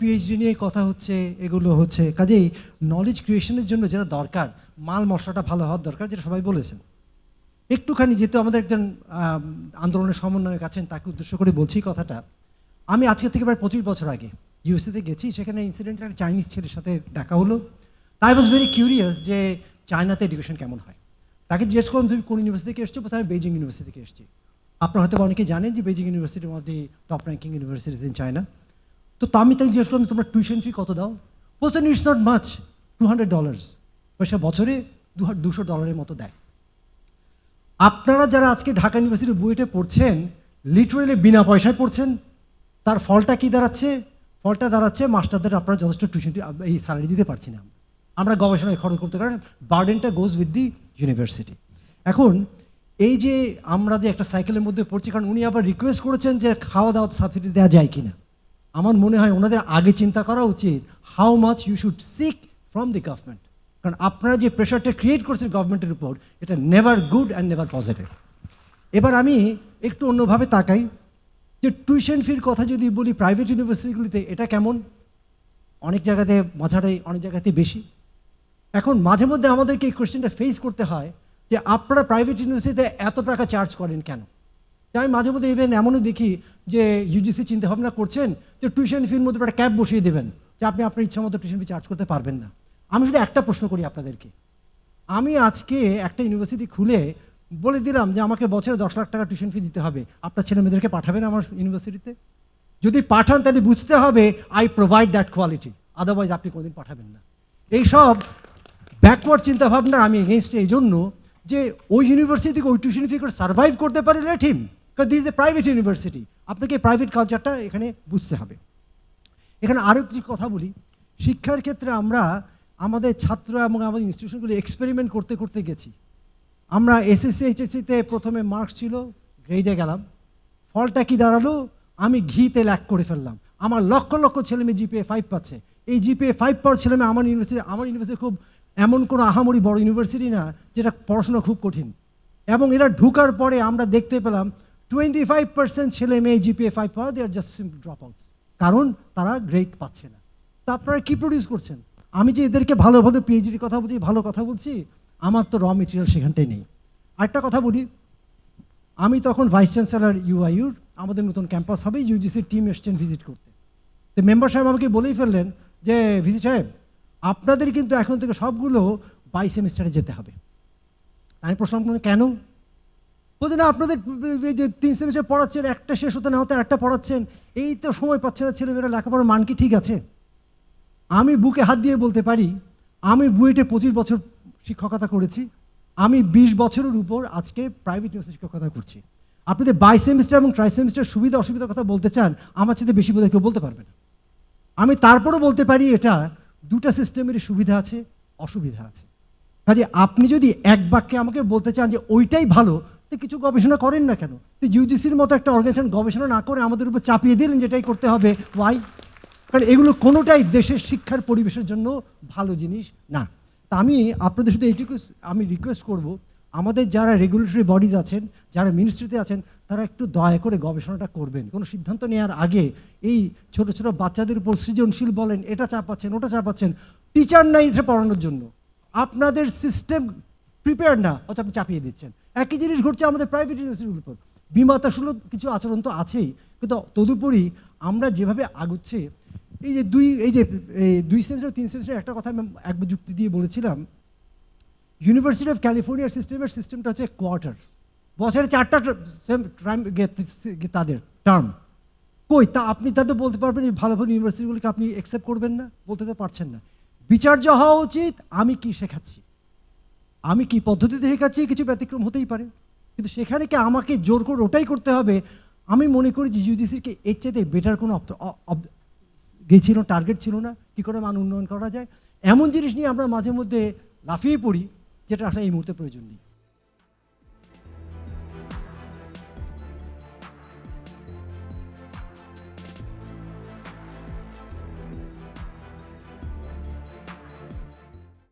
PhD নিয়ে কথা হচ্ছে, এগুলো হচ্ছে। কাজেই নলেজ ক্রিয়েশনের জন্য যেটা দরকার, মাল মশলাটা ভালো হওয়ার দরকার, যেটা সবাই বলেছেন। একটুখানি যেহেতু আমাদের একজন আন্দোলনের সমন্বয়ক আছেন, তাকে উদ্দেশ্য করে বলছি কথাটা। আমি আজকে থেকে প্রায় পঁচিশ বছর আগে ইউএসএতে গেছি, সেখানে ইনসিডেন্ট একটা চাইনিজ ছেলের সাথে দেখা হলো। তাই ওয়াজ ভেরি কিউরিয়াস যে চায়নাতে এডুকেশন কেমন হয়। তাকে জিজ্ঞেস করলাম, তুমি কোন ইউনিভার্সিটি থেকে এসছো? আমি বেজিং ইউনিভার্সিটি থেকে এসেছি। আপনারা হয়তো অনেকে জানেন যে বেজিং ইউনিভার্সিটি মধ্যে top ranking universities in China তো আমি তাকে জিজ্ঞেস করলাম তোমরা টিউশন ফি কত দাও? বলছেন it's not much two hundred dollars পয়সা বছরে দু দুশো ডলারের মতো দেয়। আপনারা যারা আজকে ঢাকা ইউনিভার্সিটি বুয়েটে পড়ছেন লিটারেলি বিনা পয়সায় পড়ছেন, তার ফলটা কি দাঁড়াচ্ছে? ফলটা দাঁড়াচ্ছে মাস্টারদের আপনারা যথেষ্ট টিউশন এই স্যালারি দিতে পারছি না। আমরা গবেষণায় খরচ করতে পারেন বার্ডেনটা গোজ উইথ দি ইউনিভার্সিটি এখন, এই যে আমরা যে একটা সাইকেলের মধ্যে পড়ছি, কারণ উনি আবার রিকোয়েস্ট করেছেন যে খাওয়া দাওয়া সাবসিডি দেওয়া যায় কিনা। আমার মনে হয় ওনাদের আগে চিন্তা করা উচিত how much you should seek from the government কারণ আপনারা যে প্রেশারটা ক্রিয়েট করছেন গভর্নমেন্টের উপর, এটা never good and never positive এবার আমি একটু অন্যভাবে তাকাই, যে টিউশন ফির কথা যদি বলি প্রাইভেট ইউনিভার্সিটিগুলিতে এটা কেমন? অনেক জায়গাতে মাঝারে, অনেক জায়গাতে বেশি। এখন মাঝে মধ্যে আমাদেরকে এই কোয়েশ্চেনটা ফেস করতে হয় যে আপনারা প্রাইভেট ইউনিভার্সিটিতে এত টাকা চার্জ করেন কেন? আমি মাঝে মধ্যে ইভেন এমনও দেখি যে ইউজিসি চিন্তা ভাবনা করছেন যে টিউশন ফির মধ্যে একটা ক্যাব বসিয়ে দেবেন, যে আপনি আপনার ইচ্ছা মতো টিউশন ফি চার্জ করতে পারবেন না। আমি শুধু একটা প্রশ্ন করি আপনাদেরকে। আমি আজকে একটা ইউনিভার্সিটি খুলে বলে দিলাম যে আমাকে বছরে দশ লাখ টাকা টিউশন ফি দিতে হবে। আপনার ছেলে মেয়েদেরকে পাঠাবেন আমার ইউনিভার্সিটিতে যদি পাঠান তাহলে বুঝতে হবে I provide that quality otherwise আপনি কোনোদিন পাঠাবেন না। এইসব ব্যাকওয়ার্ড চিন্তাভাবনা আমি এগেনস্ট এই জন্য যে ওই ইউনিভার্সিটিকে ওই টিউশন ফি করে সার্ভাইভ করতে পারে লেট হিম কারণ দিস এ প্রাইভেট ইউনিভার্সিটি আপনাকে প্রাইভেট কালচারটা এখানে বুঝতে হবে। এখানে আরও কিছু কথা বলি। শিক্ষার ক্ষেত্রে আমরা আমাদের ছাত্র এবং আমাদের ইনস্টিটিউশনগুলি এক্সপেরিমেন্ট করতে করতে গেছি। আমরা এসএসসি এইচএসসিতে প্রথমে মার্কস ছিল গ্রেডে গেলাম। ফলটা কি দাঁড়াল? আমি ঘিতে ল্যাক করে ফেললাম। আমার লক্ষ লক্ষ ছেলে মেয়ে জিপিএ ফাইভ পাচ্ছে। এই জিপিএ ফাইভ পাওয়ার ছেলে মেয়ে আমার ইউনিভার্সিটি আমার ইউনিভার্সিটি খুব এমন কোনো আহামরি বড় ইউনিভার্সিটি না, যেটা পড়াশোনা খুব কঠিন। এবং এরা ঢুকার পরে আমরা দেখতে পেলাম টোয়েন্টি ফাইভ পার্সেন্ট ছেলে মেয়ে জিপিএ ফাইভ পাওয়া they are just simple dropouts কারণ তারা গ্রেড পাচ্ছে না। তা আপনারা কী প্রডিউস করছেন? আমি যে এদেরকে ভালো ভালো পিএইচডির কথা বলছি ভালো কথা বলছি আমার তো র মেটেরিয়াল সেখানটাই নেই। আরেকটা কথা বলি আমি তখন ভাইস চ্যান্সেলর ইউআইউর আমাদের নতুন ক্যাম্পাস হবে ইউজিসির টিম এসছেন ভিজিট করতে। তো মেম্বার সাহেব আমাকে বলেই ফেললেন যে ভিসি সাহেব আপনাদের কিন্তু এখন থেকে সবগুলো বাই সেমিস্টারে যেতে হবে। আমি প্রশ্ন করলাম, কেন? বলছে না আপনাদের যে তিন সেমিস্টার পড়াচ্ছেন, একটা শেষ হতে না হতে একটা পড়াচ্ছেন, এই তো সময় পাচ্ছে না, ছেলেমেয়েরা লেখাপড়ার মান কি ঠিক আছে? আমি বুকে হাত দিয়ে বলতে পারি, আমি বুয়েটে পঁচিশ বছর শিক্ষকতা করেছি, আমি বিশ বছরের উপর আজকে প্রাইভেট ইউনিভার্সিটি শিক্ষকতা করছি। আপনাদের বাই সেমিস্টার এবং ট্রাই সেমিস্টার সুবিধা অসুবিধার কথা বলতে চান, আমার চেয়ে বেশি বোধহয় কেউ বলতে পারবে না। আমি তারপরও বলতে পারি, এটা দুটা সিস্টেমেরই সুবিধা আছে, অসুবিধা আছে। কাজে আপনি যদি এক বাক্যে আমাকে বলতে চান যে ওইটাই ভালো তো কিছু গবেষণা করেন না কেন? তো ইউজিসির মতো একটা অর্গানাইজেশন গবেষণা না করে আমাদের উপর চাপিয়ে দিলেন যেটাই করতে হবে। ওয়াই কারণ এগুলো কোনোটাই দেশের শিক্ষার পরিবেশের জন্য ভালো জিনিস না। তা আমি আপনাদের শুধু এইটুকু আমি রিকোয়েস্ট করব, আমাদের যারা রেগুলেটরি বডিজ আছেন, যারা মিনিস্ট্রিতে আছেন, তারা একটু দয়া করে গবেষণাটা করবেন। কোনো সিদ্ধান্ত নেওয়ার আগে এই ছোট ছোট বাচ্চাদের উপর সৃজনশীল বলেন, এটা চাপাচ্ছেন, ওটা চাপাচ্ছেন টিচার নাই এটা পড়ানোর জন্য। আপনাদের সিস্টেম প্রিপেয়ার না, অথচ আপনি চাপিয়ে দিচ্ছেন। একই জিনিস ঘটছে আমাদের প্রাইভেট ইউনিভার্সিটির উপর। বিমাতা সুলভ কিছু আচরণ তো আছেই, কিন্তু তদুপরি আমরা যেভাবে আগুচ্ছে, এই যে দুই, এই যে এই দুই সেমিস্টার তিন সেমিস্টার একটা কথা আমি একবার যুক্তি দিয়ে বলেছিলাম। ইউনিভার্সিটি অফ ক্যালিফোর্নিয়ার সিস্টেমের সিস্টেমটা হচ্ছে কোয়ার্টার বছরে চারটা তাদের টার্ম কই, তা আপনি তাদের বলতে পারবেন ভালো ভালো ইউনিভার্সিটিগুলোকে আপনি অ্যাকসেপ্ট করবেন না, বলতে তো পারছেন না। বিচার্য হওয়া উচিত, আমি কি শেখাচ্ছি? আমি কি পদ্ধতিতে শেখাচ্ছি? কিছু ব্যতিক্রম হতেই পারে। কিন্তু সেখানে কি আমাকে জোর করে ওটাই করতে হবে? আমি মনে করি যে ইউজিসিকে এর চাইতে বেটার কোনো গেছিল গে টার্গেট ছিল না, কী করে মান উন্নয়ন করা যায়? এমন জিনিস নিয়ে আমরা মাঝে মধ্যে লাফিয়ে পড়ি, যেটা আসলে এই মুহূর্তে প্রয়োজন নেই।